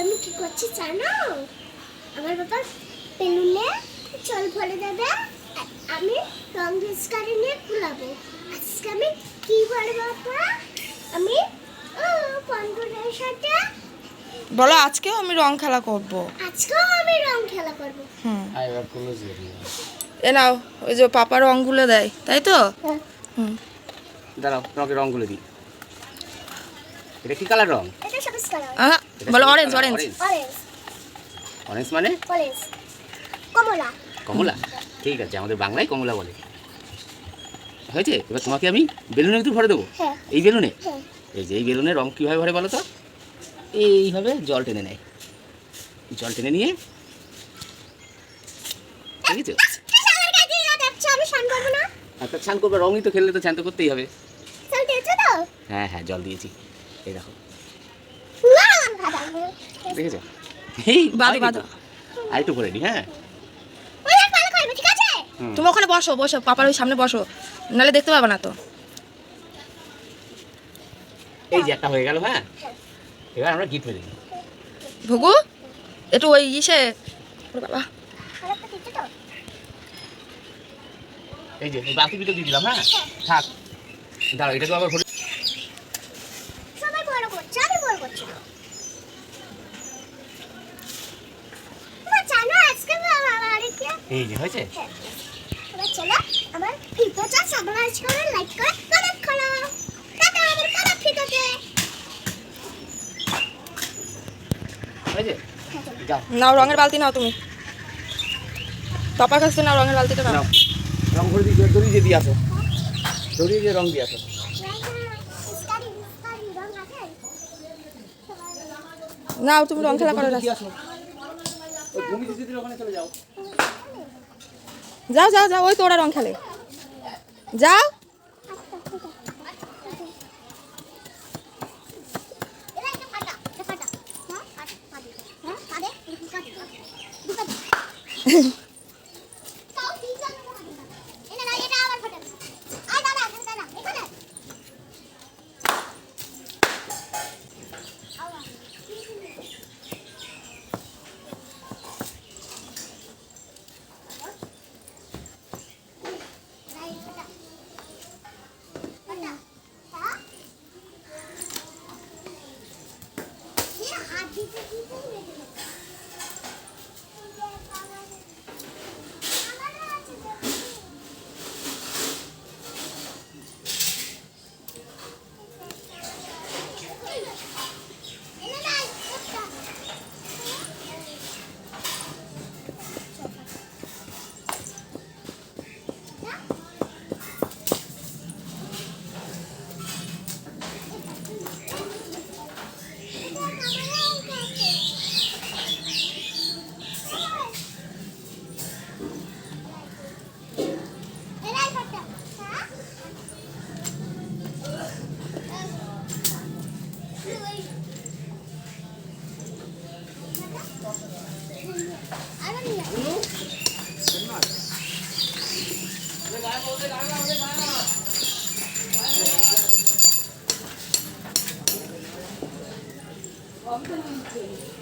আমি কি করছি জানো? আমার বাবা বেলুনে জল ভরে দেবে আমি রং পিচকারি নিয়ে ফুলাবো আজকে আমি কি করব বাবা? আমি ও বন্ধুদের সাথে বলো আজকেও আমি রং খেলা করব। আজকেও আমি রং খেলা করব। হুম। আর এবার কোনো জরুরি এ নাও ওই যে পাপা রংগুলো দেয় তাই তো? হ্যাঁ। হুম। দাঁড়াও তোমাকে রঙগুলো দিই। এটা কি কালার রং? বলো অরেঞ্জ অরেঞ্জ অরেঞ্জ অরেঞ্জ মানে? কমলা। কমলা? ঠিক আছে আমাদের বাংলায় কমলা বলে। হয়েছে? এবার তোমাকে আমি বেলুনের ভিতর ভরে দেবো? হ্যাঁ। এই বেলুনে? হ্যাঁ। এই যে এই বেলুনে রং কীভাবে ভরে বলো তো? এইভাবে জল টেনে নেয়। জল টেনে নিয়ে ঠিক আছে আচ্ছা স্নান করবে রঙই তো খেললে তো স্নান তো করতেই হবে। হ্যাঁ হ্যাঁ জল দিয়েছি। এই দেখো দেখেছ? এই বাদো, বাদো। আর একটু করে দিই হ্যাঁ। তুমি ওখানে বসো বসো পাপার ওই সামনে বসো নাহলে দেখতে পাবে না তো। এই যে একটা হয়ে গেল হ্যাঁ? এবার আমরা গিফট দিই ভুগু একটু ওই ইসে বাবা। তো এই যে বাকি দুটো দিয়ে দিলাম হ্যাঁ? থাক। দাঁড়াও এটাকে আবার সবাই বড় করছে আমি বড় করছি না তোমার জানো আজকে বাবা বাড়িতে এই যে হয়েছে? চলো আমার ভিডিওটা সাবস্ক্রাইব করে লাইক করে কমেন্ট করো। টাটা আমার পরের ভিডিওতে হয়েছে? হ্যাঁ, চলো। যাও। নাও রঙের বালতি নাও তুমি। পাপার কাছ থেকে নাও রঙের বালতিটা নাও। রং ভরে দিয়ে দড়ি দিয়ে দিয়ে আসো দড়ি দিয়ে রং দিয়ে আসো? নাও তুমি রং খেলা করো না দিয়ে আসো ওই ভূমি দিদির ওখানে চলে যাও যাও যাও ওই তো ওরা রং খেলে। যাও। এরা 엄청